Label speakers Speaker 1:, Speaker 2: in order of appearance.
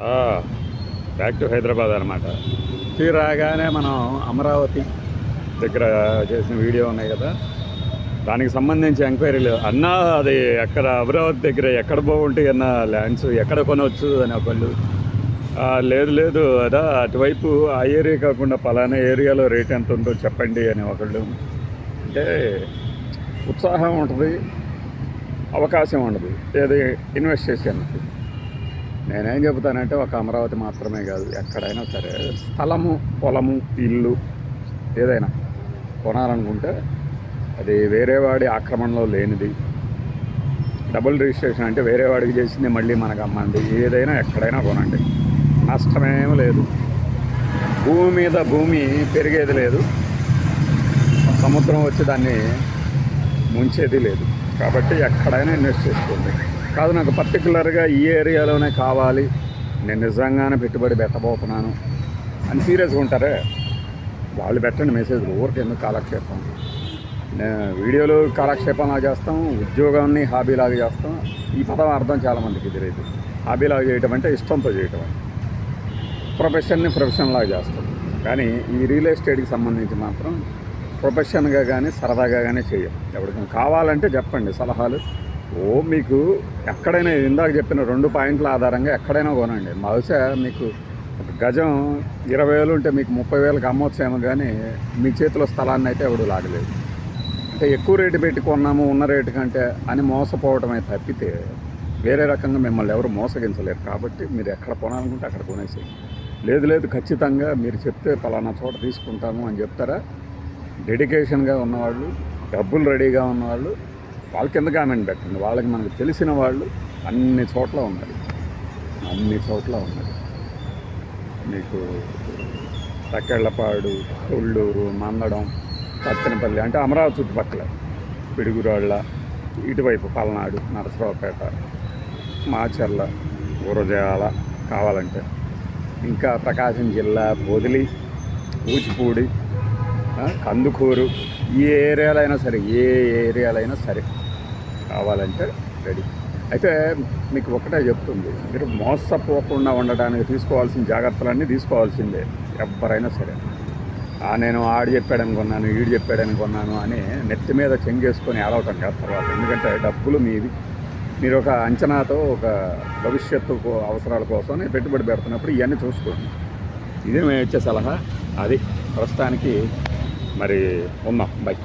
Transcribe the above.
Speaker 1: Back to Hyderabad అనమాట రాగానే మనం అమరావతి దగ్గర చేసిన వీడియో ఉన్నాయి కదా. దానికి సంబంధించి ఎంక్వైరీలు. అన్నా అది ఎక్కడ అమరావతి దగ్గర ఎక్కడ బాగుంటాయి అన్న ల్యాండ్స్ ఎక్కడ కొనవచ్చు అని ఒకళ్ళు. లేదు లేదు అదా అటువైపు ఆ ఏరియా కాకుండా పలానా ఏరియాలో రేట్ ఎంత ఉందో చెప్పండి అని ఒకళ్ళు. అంటే ఉత్సాహం ఉంటుంది అవకాశం ఉండదు. ఏది ఇన్వెస్ట్ చేసేందుకు. నేనేం చెబుతానంటే ఒక అమరావతి మాత్రమే కాదు ఎక్కడైనా సరే స్థలము పొలము ఇల్లు ఏదైనా కొనాలనుకుంటే అది వేరే వాడి ఆక్రమణలో లేనిది. డబుల్ రిజిస్ట్రేషన్ అంటే వేరే వాడికి చేసింది మళ్ళీ మనకు అమ్మండి ఏదైనా ఎక్కడైనా కొనండి. నష్టమేం లేదు. భూమి మీద భూమి పెరిగేది లేదు. సముద్రం వచ్చి దాన్ని ముంచేది లేదు. కాబట్టి ఎక్కడైనా ఇన్వెస్ట్ చేసుకోండి. కాదు నాకు పర్టికులర్గా ఈ ఏరియాలోనే కావాలి. నేను నిజంగానే పెట్టుబడి పెట్టబోతున్నాను. అని సీరియస్గా ఉంటారే? వాళ్ళు పెట్టండి మెసేజ్ ఊరికి ఎందుకు కాలక్షేపం? నేను వీడియోలు కాలక్షేపంలా చేస్తాం ఉద్యోగాన్ని హాబీలాగా చేస్తాం. ఈ పదం అర్థం చాలామందికి తెలియదు. హాబీలాగా చేయటం అంటే ఇష్టంతో చేయటం ప్రొఫెషన్ని ప్రొఫెషన్లాగా చేస్తాం. కానీ ఈ రియల్ ఎస్టేట్కి సంబంధించి మాత్రం ప్రొఫెషన్గా కానీ సరదాగా కానీ చేయం. ఎవరికైనా కావాలంటే చెప్పండి సలహాలు. ఓ మీకు ఎక్కడైనా ఇందాక చెప్పిన రెండు పాయింట్ల ఆధారంగా ఎక్కడైనా కొనండి. బహుశా మీకు ఒక గజం ఇరవై వేలు ఉంటే మీకు ముప్పై వేలకు అమ్మొచ్చేమో కానీ మీ చేతిలో స్థలాన్ని అయితే ఎవడు లాగలేదు. అంటే ఎక్కువ రేటు పెట్టి కొన్నాము ఉన్న రేటు కంటే అని మోసపోవటమే తప్పితే వేరే రకంగా మిమ్మల్ని ఎవరు మోసగించలేరు. కాబట్టి మీరు ఎక్కడ కొనాలనుకుంటే అక్కడ కొనేసి లేదు లేదు ఖచ్చితంగా మీరు చెప్తే పలానా చోట తీసుకుంటాము అని చెప్తారా? డెడికేషన్గా ఉన్నవాళ్ళు డబ్బులు రెడీగా ఉన్నవాళ్ళు వాళ్ళ కింద కామెంట్ పెట్టండి? వాళ్ళకి మనకు తెలిసిన వాళ్ళు అన్ని చోట్ల ఉన్నారు. అన్ని చోట్ల ఉన్నారు. మీకు తక్కెళ్ళపాడు కొల్లూరు మందడం సత్తెనపల్లి అంటే అమరావతి చుట్టుపక్కల పిడుగురాళ్ళ ఇటువైపు పల్నాడు నరసరావుపేట మాచర్ల గురజాల కావాలంటే. ఇంకా ప్రకాశం జిల్లా బొదిలి కూచిపూడి కందుకూరు ఏ ఏరియాలో అయినా సరే ఏ ఏరియాలో అయినా సరే కావాలంటే రెడీ. అయితే మీకు ఒకటే చెప్తుంది మీరు మోసపోకుండా ఉండడానికి తీసుకోవాల్సిన జాగ్రత్తలన్నీ తీసుకోవాల్సిందే ఎవరైనా సరే. నేను ఆడు చెప్పాడని కొన్నాను ఈడు చెప్పాడని కొన్నాను అని నెత్తి మీద చెంగేసుకొని ఆడవటం కాదు తర్వాత. ఎందుకంటే డబ్బులు మీది మీరు ఒక అంచనాతో ఒక భవిష్యత్తు అవసరాల కోసం పెట్టుబడి పెడుతున్నప్పుడు ఇవన్నీ చూసుకోండి. ఇదే మేము ఇచ్చే సలహా. అది ప్రస్తుతానికి మరి ఉందాం. బై